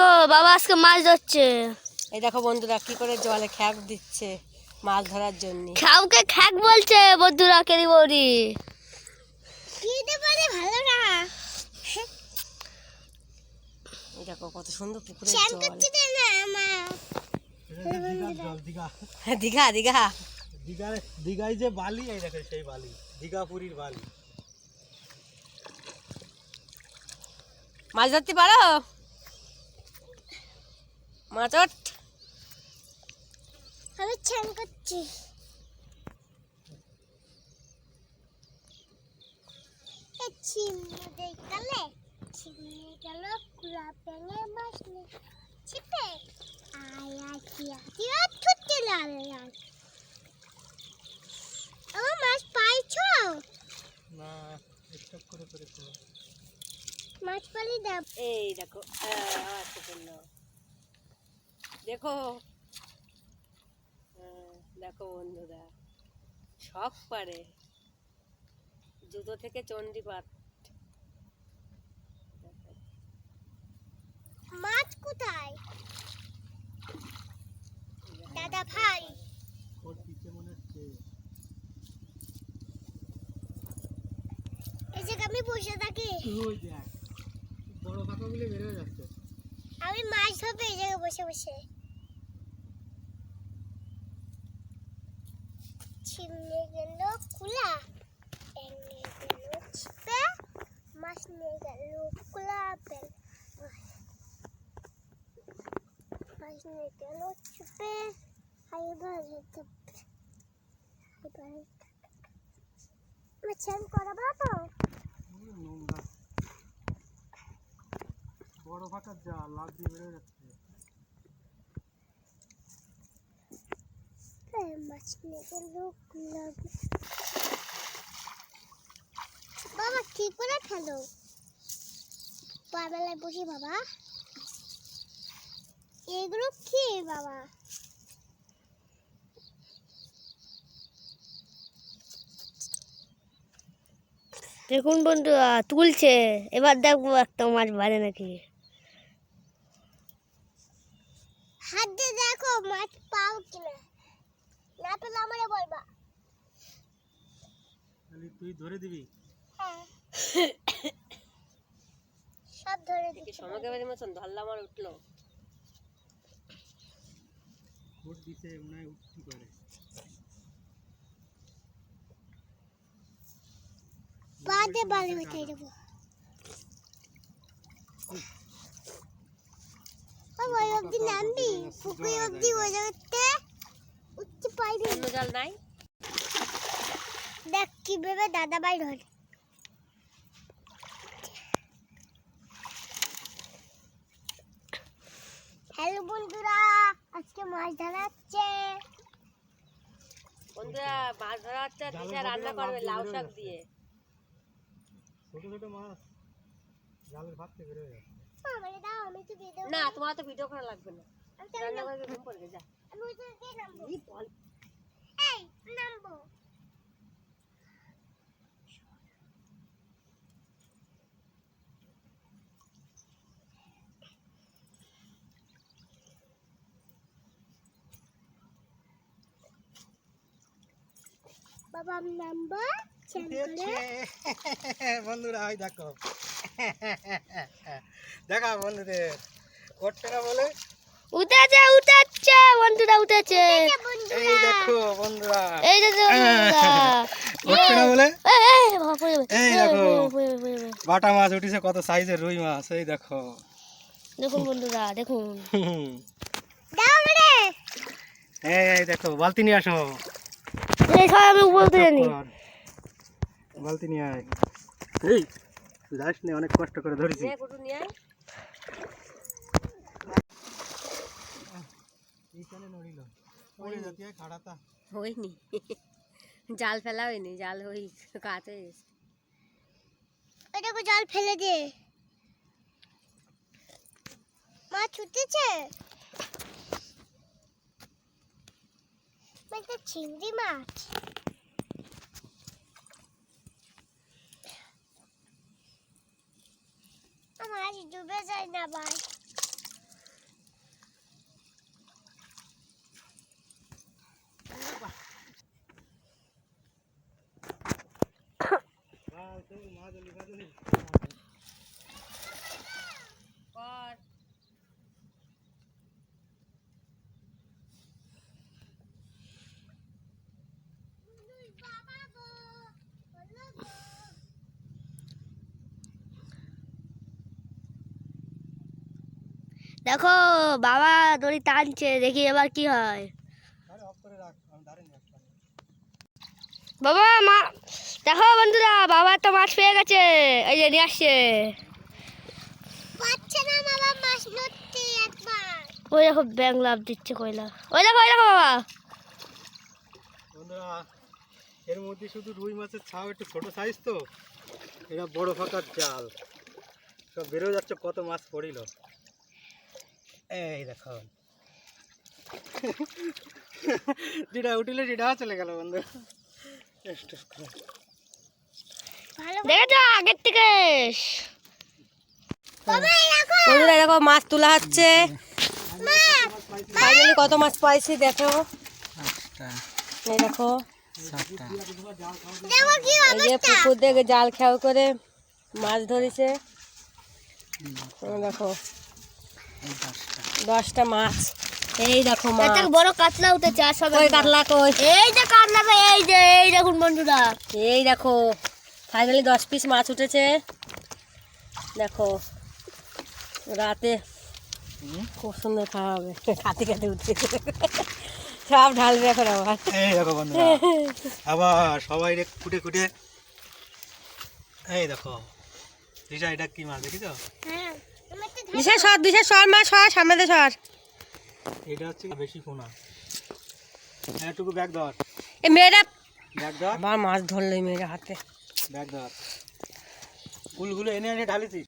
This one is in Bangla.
দেখো বাবা আজকে মাছ ধরছে। এই দেখো বন্ধুরা কি করে জলে খ্যাপ দিচ্ছে মাছ ধরার জন্য। খাউকে খ্যাক বলছে বন্ধুরা কেরি বৌদি। খেতে পারে ভালো না। এই দেখো কত সুন্দর পুকুরের চান জল। করতে দে না আমার হ্যাঁ, দীঘা দীঘা। দীঘায় দীঘায় যে বালি এই দেখো সেই বালি দীঘাপুরীর বালি। মাছ ধরতে পারো? মাছ ওঠ। আমি চান করছি। চিমনি গেল বসলে আয়া ছুটতে লাগে মাছ পাইছো? না স্টপ করে করে মাছ পালি দাও। এই দেখো নাও। দেখো। হ্যাঁ, দেখো বন্ধুরা সব পারে। জুতো থেকে চণ্ডীপাত মাছ কোথায়? দাদা ভাই। মনে এই যে আমি বসে থাকি। ওই দেখ বড় কাকাগুলো বের যাচ্ছে। আমি মাছ ধরবো এই জায়গায় বসে বসে। ছিমনে গেল কুলা ব্যাঙ নিয়ে গেল মাছ নিয়ে গেল কুলা ব্যাঙ মাছ নিয়ে গেল, ছিপে। এবার এবার মাছ করাবো? তো বড় ফাঁকার যা লাভ দিয়ে বের যাচ্ছে। মাছ নিয়ে বাবা কি করে খেলো? পাবেলায় বসি বাবা। এগুলো কি বাবা? দেখুন বন্ধুরা তুলছে। এবার দেখব একটা মাছ বাড়ে নাকি। হাত দিয়ে দেখো মাছ পাও কিনা। না পেলে আমারে বলবা। তাহলে তুই ধরে দিবি? হ্যাঁ। সব ধরে কি দিচ্ছি সময় মতন ধরলাম আর উঠল। ভোট দিছে মনে হয় উঠতি করে বাদে বাড়ি উঠে দেবো ওই অব্দি নামবি? পুকুর অব্দি ওই পারবি অন্য জল নাই? দেখ কীভাবে দাদা ভাই ধরে। হ্যালো বন্ধুরা আজকে মাছ ধরা হচ্ছে বন্ধুরা মাছ ধরা হচ্ছে পিঠা রান্না করবে লাউ শাক দিয়ে। ছোট ছোট মাছ জালের ভাত থেকে বের যাচ্ছে আমারে দাও আমি তো দিয়ে দেবো। না তোমার তো ভিডিও করা লাগবে না। রান্না করবে ঘুম পড়বে যা। আমি ওই নামবো এই বল এই নামবো বাবা আমি নামবো চান করে বন্ধুরা ওই দেখো। দেখা বন্ধুদের। করছে না বলে? উঠেছে উঠেছে বন্ধুরা উঠেছে। এই দেখো বন্ধুরা। এই না বলে? দেখো। যাবে। বাটা মাছ উঠেছে কত সাইজের রুই মাছ এই দেখো। দেখুন বন্ধুরা দেখুন। এই দেখো বালতি নিয়ে আসো। এই সব আমি বলতে জানি কর। বালতি নিয়ে আয় এই যাস নে অনেক কষ্ট করে ধরেছি। নিয়ে কুটু নিয়ে আয়। এইখানে নড়িল। পড়ে যাতে খাড়াতা হয়নি। জাল ফেলা হয়নি জাল ওই কাতে ওটাকে জল ফেলে দে। মাছ উঠেছে তো চিংড়ি মাছ। আমার ডুবে যায় না ভাই। মাছ দেখো বাবা দড়ি টানছে দেখি এবার কি হয়। বাবা মা দেখো বন্ধুরা বাবা তো মাছ পেয়ে গেছে। এই যে নিয়ে আসছে। পাচ্ছে না বাবা মাছ ধরতে একবার। ওই দেখো ব্যাং লাভ দিচ্ছে কয়লা। ওই দেখো ওই দেখো বাবা। বন্ধুরা এর মধ্যে শুধু রুই মাছের ছাও একটু ছোট সাইজ তো। এটা বড় ফাঁকার জাল। সব বেরো যাচ্ছে কত মাছ পড়িল। এই দেখো। যেটা উঠিল সেটাও চলে গেল বন্ধু। দেখেছ? আগের থেকে। বন্ধুরা দেখো মাছ তোলা হচ্ছে। ফাইনালি কত মাছ পাইছি দেখো। এই দেখো। দেখো এই যে পুকুর থেকে জাল খেয়াও করে মাছ ধরেছে। দেখো। দশটা মাছ। এই দেখো মাছ। থেকে বড় কাতলা উঠেছে আর সব কাতলা কই? এই যে কাতলা তো এই যে এই দেখুন বন্ধুরা। এই দেখো ফাইনালি দশ পিস মাছ উঠেছে। দেখো রাতে খুব সুন্দর খাওয়া হবে। খাতে খাতে উঠছে। সব ঢালবে এখন আবার। এই দেখো বন্ধুরা আবার সবাই রে কুটে কুটে এই দেখো এটা কি মাছ দেখিছ? হ্যাঁ। তুমি একটু দিশা সর দিশা সর মা সর সামনে সর। এটা হচ্ছে বেশি কোনা এটুকু ব্যাগ ধর। এ মেয়েরা ব্যাগ ধর। আবার মাছ ধরলে এই মেয়েরা হাতে। ব্যাগ ধর। ফুলগুলো এনে এনে ঢালিছিস।